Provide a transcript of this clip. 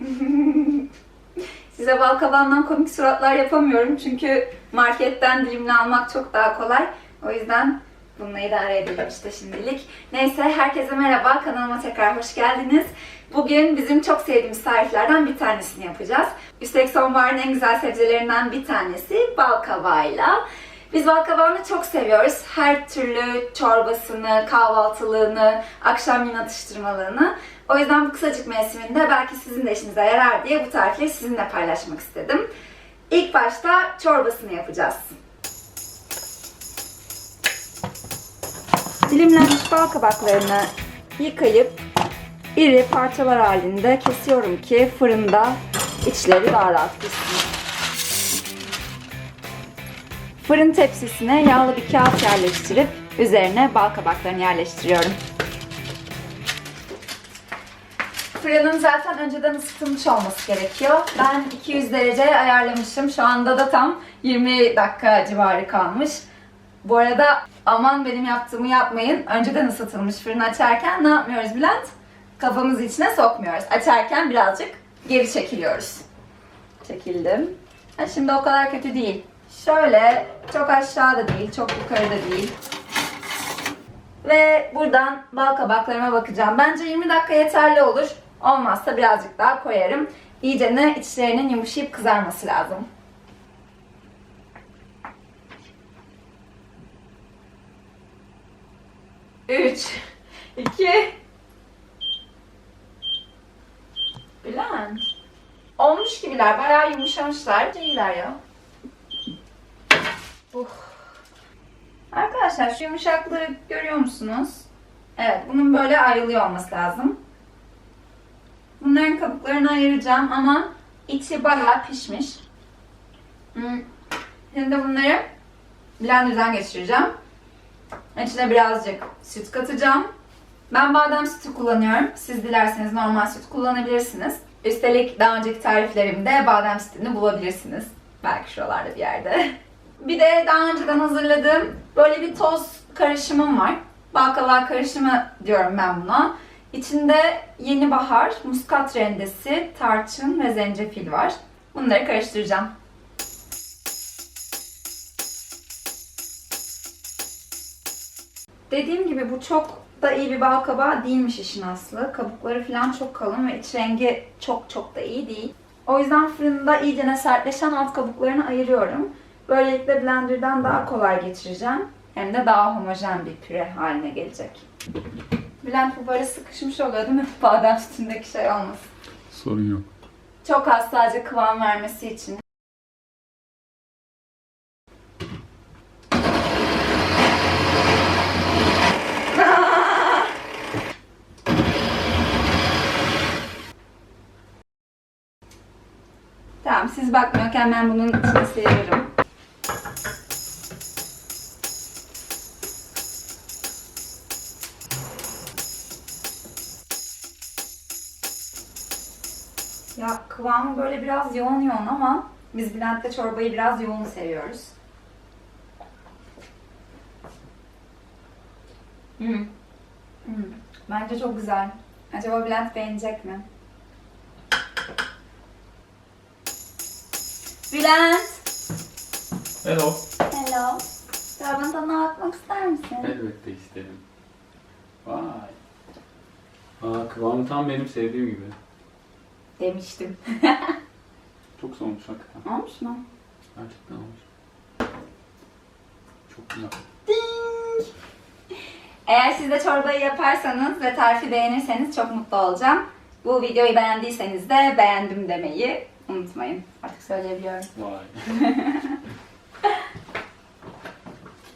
Size balkabandan komik suratlar yapamıyorum çünkü marketten dilimli almak çok daha kolay. O yüzden bununla idare edelim işte şimdilik. Neyse herkese merhaba kanalıma tekrar hoş geldiniz. Bugün bizim çok sevdiğimiz tariflerden bir tanesini yapacağız. Üstelik sonbaharın en güzel sebzelerinden bir tanesi bal kabağıyla. Biz bal kabağını çok seviyoruz. Her türlü çorbasını, kahvaltılığını, akşam yine atıştırmalığını. O yüzden bu kısacık mevsiminde belki sizin de işinize yarar diye bu tarifleri sizinle paylaşmak istedim. İlk başta çorbasını yapacağız. Dilimlenmiş bal kabaklarını yıkayıp iri parçalar halinde kesiyorum ki fırında içleri daha rahat pişsin. Fırın tepsisine yağlı bir kağıt yerleştirip üzerine bal kabaklarını yerleştiriyorum. Fırının zaten önceden ısıtılmış olması gerekiyor. Ben 200 derece ayarlamışım. Şu anda da tam 20 dakika civarı kalmış. Bu arada aman benim yaptığımı yapmayın. Önceden ısıtılmış fırın açarken ne yapmıyoruz Bülent? Kafamızı içine sokmuyoruz. Açarken birazcık geri çekiliyoruz. Çekildim. Ha, şimdi o kadar kötü değil. Şöyle çok aşağıda değil, çok yukarıda değil. Ve buradan bal kabaklarıma bakacağım. Bence 20 dakika yeterli olur. Olmazsa birazcık daha koyarım. İyice ne içlerinin yumuşayıp kızarması lazım. Üç, iki, Bülent. Olmuş gibiler. Bayağı yumuşamışlar. İyiler ya. Uh. Arkadaşlar şu yumuşaklığı görüyor musunuz? Evet bunun böyle ayrılıyor olması lazım. Bunların kabuklarını ayıracağım ama içi bayağı pişmiş. Hmm. Şimdi bunları blenderdan geçireceğim. İçine birazcık süt katacağım. Ben badem sütü kullanıyorum. Siz dilerseniz normal süt kullanabilirsiniz. Üstelik daha önceki tariflerimde badem sütünü bulabilirsiniz. Belki şuralarda bir yerde. Bir de daha önceden hazırladığım böyle bir toz karışımım var. Baklava karışımı diyorum ben buna. İçinde yeni bahar, muskat rendesi, tarçın ve zencefil var. Bunları karıştıracağım. Dediğim gibi bu çok da iyi bir bal kabağı değilmiş işin aslı. Kabukları falan çok kalın ve iç rengi çok çok da iyi değil. O yüzden fırında iyicene sertleşen alt kabuklarını ayırıyorum. Böylelikle blenderdan daha kolay geçireceğim. Hem de daha homojen bir püre haline gelecek. Bülent bu böyle sıkışmış oluyor değil mi? Badem sütündeki şey olmasın. Sorun yok. Çok az sadece kıvam vermesi için. Tamam siz bakmıyorken ben bunun içine sıyırırım. Ya kıvamı böyle biraz yoğun yoğun ama biz Bülent'te çorbayı biraz yoğun seviyoruz. Hmm. Hmm. Bence çok güzel. Acaba Bülent beğenecek mi? Bülent! Hello. Hello. Çorbanın tadına bakmak ister misin? Elbette isterim. Vay. Aa kıvamı tam benim sevdiğim gibi. Demiştim. Çok soğumuş hakikaten. Olmuş mu? Gerçekten olmuş. Çok güzel. Ding! Eğer siz de çorbayı yaparsanız ve tarifi beğenirseniz çok mutlu olacağım. Bu videoyu beğendiyseniz de beğendim demeyi unutmayın. Artık söyleyebiliyorum. Vay.